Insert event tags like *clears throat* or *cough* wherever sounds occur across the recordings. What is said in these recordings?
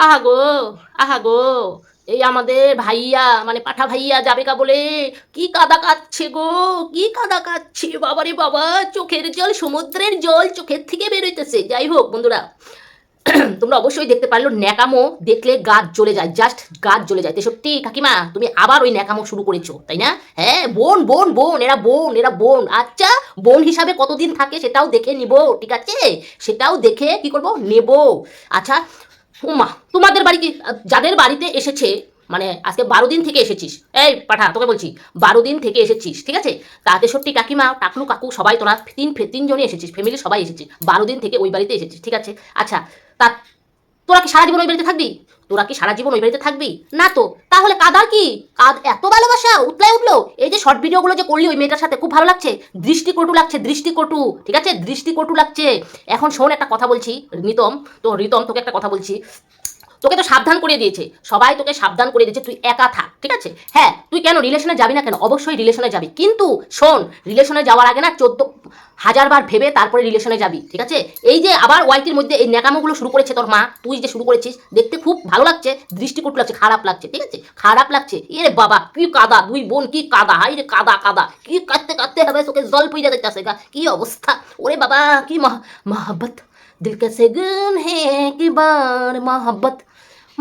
আহা গো আহা গো এই আমাদের ভাইয়া মানে পাঠা ভাইয়া যাবে কা বলে কি কাদা কাচ্ছে গো, কি কাদা কাচ্ছে বাবারে বাবা, চোখের জল সমুদ্রের জল চোখের থেকে বেরোইতেছে যাই হোক বন্ধুরা, *clears throat* তোমরা অবশ্যই দেখতে পারল ন্যাকামো, দেখলে গাছ জ্বলে যায় জাস্ট গাছ জ্বলে যায়। তেষট্টি কাকিমা, তুমি আবার ওই ন্যাকামো শুরু করেছ, তাই না? হ্যাঁ বোন বোন বোন, এরা বোন এরা বোন। আচ্ছা বোন হিসাবে কতদিন থাকে সেটাও দেখে নিব, ঠিক আছে? সেটাও দেখে কি করব? নেব। আচ্ছা উমা, তোমাদের বাড়িতে যাদের বাড়িতে এসেছে মানে আজকে বারো দিন থেকে এসেছিস, এই পাঠা, তোকে বলছি, বারো দিন থেকে এসেছিস, ঠিক আছে? তাতে সত্যি কাকিমা, টাকলু কাকু সবাই তোরা তিন তিনজনে এসেছিস ফ্যামিলি সবাই এসেছিস বারো দিন থেকে ওই বাড়িতে এসেছিস, ঠিক আছে? আচ্ছা তা তোরা কি সারা জীবন ওই বাড়িতে থাকবি? তোরা কি সারা জীবন ওই বাড়িতে থাকবি? না তো, তাহলে কাদার কি? কাদ এত ভালোবাসা, উতলাই উঠল। এই যে শর্ট ভিডিওগুলো যে করলি ওই মেয়েটার সাথে খুব ভালো লাগছে। দৃষ্টিকটু লাগছে, দৃষ্টিকটু, ঠিক আছে? দৃষ্টিকটু লাগছে। এখন শোন একটা কথা বলছি, রিতম, তো রিতম তোকে একটা কথা বলছি। তোকে তো সাবধান করে দিয়েছে। সবাই তোকে সাবধান করে দিয়েছে, তুই একা থাক, ঠিক আছে? হ্যাঁ তুই কেন রিলেশনে যাবি না কেন? অবশ্যই রিলেশনে যাবি। কিন্তু শোন রিলেশনে যাওয়ার আগে না চোদ্দ হাজারবার ভেবে তারপরে রিলেশনে যাবি, ঠিক আছে? এই যে আবার ওয়াইটির মধ্যে এই ন্যাকামোগুলো শুরু করেছে তোর মা, তুই যে শুরু করেছিস, দেখতে খুব ভালো লাগছে, দৃষ্টিকূট লাগছে, খারাপ লাগছে, ঠিক আছে? খারাপ লাগছে। এরে বাবা, কি কাদা, দুই বোন কি কাদা হাই রে কাদা কাদা। কি কাঁদতে কাঁদতে হবে, তোকে জল পইরা দেখতেছে গা, কি অবস্থা? ওরে বাবা, কি মহাব্বত। দিল কাছে গুন হে, কি বার মহাব্বত।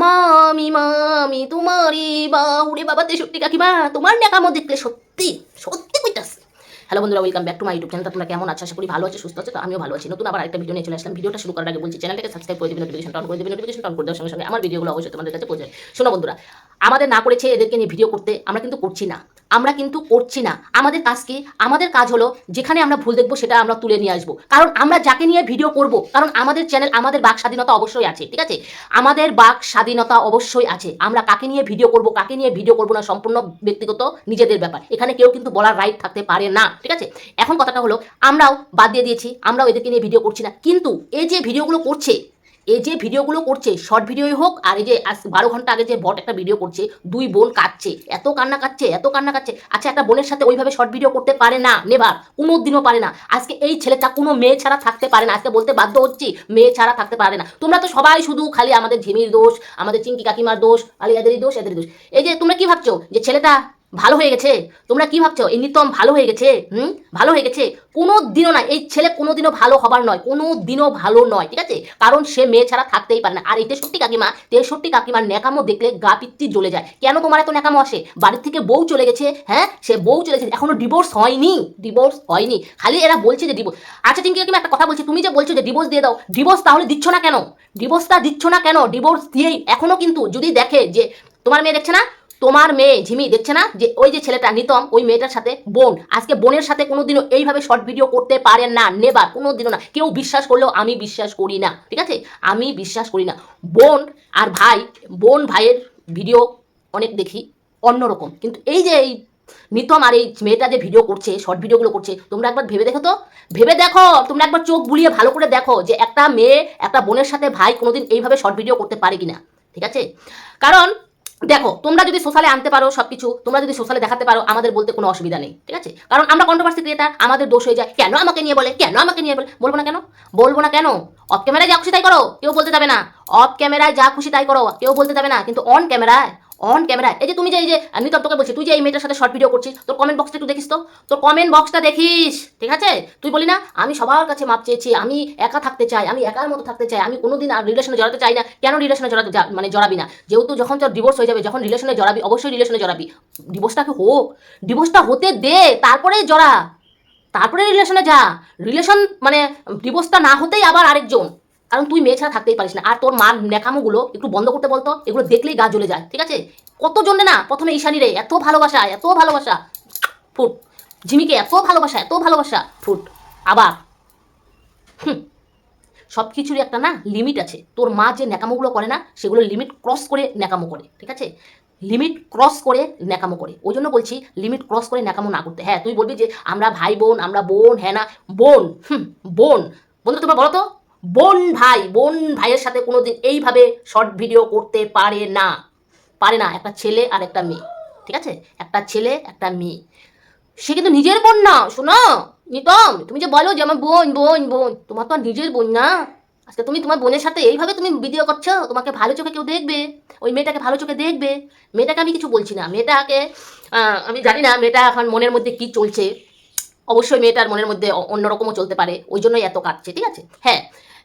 মামি মামি, তোমারই বা উড়ে বাবা তেষট্টি কাকিমা, তোমার ন্যাকামো দেখলে সত্যি সত্যি কইতাছে। হ্যালো বন্ধুরা welcome back to my YouTube channel তোমরা কেমন আছো? আশা করি ভালো আছে, সুস্থ আছে, তো আমিও ভালো আছি। নতুন আবার একটা ভিডিও নিয়ে চলে আসলাম। ভিডিওটা শুরু করার আগে বলছি চ্যানেলটাকে সাবস্ক্রাইব করে দেবে নোটিফিকেশন অন করে দেবে নোটিফিকেশন অন করে দেওয়ার সঙ্গে সঙ্গে আমার ভিডিওগুলো অবশ্যই তোমাদের কাছে পৌঁছে শোনো বন্ধুরা আমাদের না করেছে এদেরকে নিয়ে ভিডিও করতে, আমরা কিন্তু করছি না। আমরা কিন্তু করছি না। আমাদের কাজ কি আমাদের কাজ হলো যেখানে আমরা ভুল দেখব সেটা আমরা তুলে নিয়ে আসব। কারণ আমরা যাকে নিয়ে ভিডিও করব, কারণ আমাদের চ্যানেল আমাদের বাক স্বাধীনতা অবশ্যই আছে, ঠিক আছে? আমাদের বাক স্বাধীনতা অবশ্যই আছে। আমরা কাকে নিয়ে ভিডিও করব, কাকে নিয়ে ভিডিও করব না, সম্পূর্ণ ব্যক্তিগত নিজেদের ব্যাপার। এখানে কেউ কিন্তু বলার রাইট থাকতে পারে না, ঠিক আছে? এখন কথাটা হলো, আমরাও বাদ দিয়ে দিয়েছি, আমরাও এদেরকে নিয়ে ভিডিও করছি না। কিন্তু এই যে ভিডিওগুলো করছে এই যে ভিডিওগুলো করছে শর্ট ভিডিওই হোক, আর এই যে বারো ঘণ্টা আগে যে বট একটা ভিডিও করছে, দুই বোন কাচ্ছে এত কান্না কাচ্ছে এত কান্না কাচ্ছে আচ্ছা একটা বোনের সাথে ওইভাবে শর্ট ভিডিও করতে পারে না নেবার কোনো দিনও পারে না। আজকে এই ছেলেটা কোনো মেয়ে ছাড়া থাকতে পারে না, আজকে বলতে বাধ্য হচ্ছি, মেয়ে ছাড়া থাকতে পারে না। তোমরা তো সবাই শুধু খালি আমাদের ঝিমির দোষ, আমাদের চিঙ্কি কাকিমার দোষ খালি এদেরই দোষ এদেরই দোষ। এই যে তোমরা কি ভাবছ যে ছেলেটা ভালো হয়ে গেছে। তোমরা কি ভাবছ? এই নিতম ভালো হয়ে গেছে, হুম? ভালো হয়ে গেছে। কোনো দিনও না, এই ছেলে কোনো দিনও ভালো হবার নয় কোনো দিনও ভালো নয়, ঠিক আছে? কারণ সে মেয়ে ছাড়া থাকতেই পারে না। আর এই তেষট্টি কাকিমা, তেষট্টি কাকিমার ন্যাকামো দেখলে গা পিত্তি জ্বলে যায়। কেন তোমার এত ন্যাকামো আসে? বাড়ির থেকে বউ চলে গেছে হ্যাঁ? সে বউ চলে গেছে। এখনও ডিভোর্স হয়নি ডিভোর্স হয়নি। খালি এরা বলছে যে ডিভোর্স আচ্ছা চিঙ্কি কাকিমা, একটা কথা বলছি। তুমি যে বলছো যে ডিভোর্স দিয়ে দাও ডিভোর্স তাহলে দিচ্ছ না কেন? ডিভোর্সটা দিচ্ছ না কেন? ডিভোর্স দিয়েই এখনও কিন্তু যদি দেখে যে তোমার মেয়ে দেখছে না? তোমার মেয়ে ঝিমি দেখছে না? যে ওই যে ছেলেটা নিতম, ওই মেয়েটার সাথে বোন। আজকে বোনের সাথে কোনোদিনও এইভাবে শর্ট ভিডিও করতে পারে না নেবার কোনোদিনও না। কেউ বিশ্বাস করলেও আমি বিশ্বাস করি না, ঠিক আছে? আমি বিশ্বাস করি না। বোন আর ভাই, বোন ভাইয়ের ভিডিও অনেক দেখি, অন্যরকম। কিন্তু এই যে এই নিতম আর এই মেয়েটা যে ভিডিও করছে শর্ট ভিডিওগুলো করছে, তোমরা একবার ভেবে দেখো তো? ভেবে দেখো, তোমরা একবার চোখ বুলিয়ে ভালো করে দেখো যে একটা মেয়ে, একটা বোনের সাথে ভাই কোনোদিন এইভাবে শর্ট ভিডিও করতে পারে কিনা, ঠিক আছে? কারণ দেখো, তোমরা যদি সোশ্যালে আনতে পারো সব কিছু তোমরা যদি সোশ্যালে দেখাতে পারো, আমাদের বলতে কোনো অসুবিধা নেই, ঠিক আছে? কারণ আমরা কন্ট্রোভার্সি ক্রিয়েটার আমাদের দোষ হয়ে যায়। কেন আমাকে নিয়ে বলে? কেন আমাকে নিয়ে বলে? বলব না কেন? বলব না কেন? অফ ক্যামেরায় যা খুশি তাই করো, কেউ বলতে যাবে না। অফ ক্যামেরায় যা খুশি তাই করো, কেউ বলতে যাবে না। কিন্তু অন ক্যামেরায় অন ক্যামেরা এই যে তুমি যে, এই যে, আমি তো তোকে বলছি, তুই যে এই মেয়েটার সাথে শর্ট ভিডিও করছিস, তোর কমেন্ট বক্সটা একটু দেখিস তো? তোর কমেন্ট বক্সটা দেখিস, ঠিক আছে? তুই বলি না, আমি সবার কাছে মাপ চেয়েছি, আমি একা থাকতে চাই, আমি একার মতো থাকতে চাই, আমি কোনোদিন আর রিলেশনে জড়াতে চাই না। কেন রিলেশনে জড়াতে মানে জড়াবি না? যেহেতু যখন তোর ডিভোর্স হয়ে যাবে, যখন রিলেশনে জড়াবি, অবশ্যই রিলেশনে জড়াবি। ডিভোর্সটাকে হোক ডিভোর্সটা হতে দে তারপরে জড়া। তারপরে রিলেশনে যা। রিলেশন মানে ডিভোর্সটা না হতেই আবার আরেকজন। কারণ তুই মেয়ে ছাড়া থাকতেই পারিস না। আর তোর মার নেকামোগুলো একটু বন্ধ করতে বলতো, এগুলো দেখলেই গা জ্বলে যায়, ঠিক আছে? কতজনে না, প্রথমে ঈশানী রে, এত ভালোবাসা এত ভালোবাসা, ফুট। ঝিমিকে এত ভালোবাসা এত ভালোবাসা, ফুট। আবার, হুম সব কিছুরই একটা না লিমিট আছে। তোর মা যে ন্যাকামোগুলো করে না, সেগুলো লিমিট ক্রস করে ন্যাকামো করে, ঠিক আছে? লিমিট ক্রস করে ন্যাকামো করে। ওই জন্য বলছি লিমিট ক্রস করে ন্যাকামো না করতে। হ্যাঁ তুই বলবি যে আমরা ভাই বোন, আমরা বোন হ্যাঁ না? বোন, হুম, বোন। বন্ধু, তোমরা বলো তো? বোন ভাই, বোন ভাইয়ের সাথে কোনোদিন এইভাবে শর্ট ভিডিও করতে পারে না। পারে না, একটা ছেলে আর একটা মেয়ে, ঠিক আছে? একটা ছেলে, একটা মেয়ে। সে কিন্তু নিজের বোন না, শোনো, নিতম, তুমি যে বলো যে আমার বোন বোন বোন, তোমার তো আর নিজের বোন না। আজকে তুমি তোমার বোনের সাথে এইভাবে তুমি ভিডিও করছ, তোমাকে ভালো চোখে কেউ দেখবে, ওই মেয়েটাকে ভালো চোখে দেখবে। মেয়েটাকে আমি কিছু বলছি না, মেয়েটাকে আমি জানি না মেয়েটা এখন মনের মধ্যে কি চলছে। অবশ্যই মেয়েটার মনের মধ্যে অন্যরকমও চলতে পারে। ওই জন্যই এত কাঁদছে, ঠিক আছে? হ্যাঁ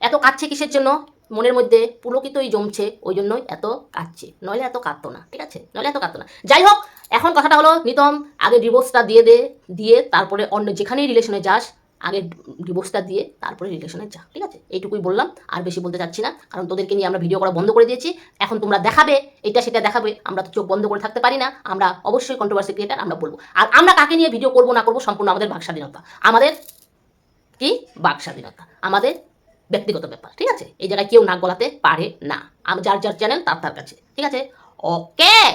এত কাঁদছে কিসের জন্য? মনের মধ্যে পুলকিতই জমছে, ওই জন্যই এত কাঁদছে। নইলে এত কাঁদতো না, ঠিক আছে? নইলে এত কাঁদতো না। যাই হোক, এখন কথাটা হলো, নিতম, আগে ডিভোর্সটা দিয়ে দে, দিয়ে তারপরে অন্য যেখানেই রিলেশনে যাস আগে ডিভোর্সটা দিয়ে তারপরে রিলেশনে যা, ঠিক আছে? এইটুকুই বললাম, আর বেশি বলতে চাচ্ছি না, কারণ তোদেরকে নিয়ে আমরা ভিডিও করা বন্ধ করে দিয়েছি। এখন তোমরা দেখাবে, এটা সেটা দেখাবে, আমরা তো চোখ বন্ধ করে থাকতে পারি না, আমরা অবশ্যই কন্ট্রোভার্সি ক্রিয়েটার আমরা বলব। আর আমরা কাকে নিয়ে ভিডিও করব না করব সম্পূর্ণ আমাদের বাক স্বাধীনতা আমাদের কি? বাক স্বাধীনতা আমাদের ব্যক্তিগত ব্যাপার, ঠিক আছে? এই জায়গায় কেউ নাক গলাতে পারে না। আম- যার যার চ্যানেল তার তার কাছে, ঠিক আছে? ওকে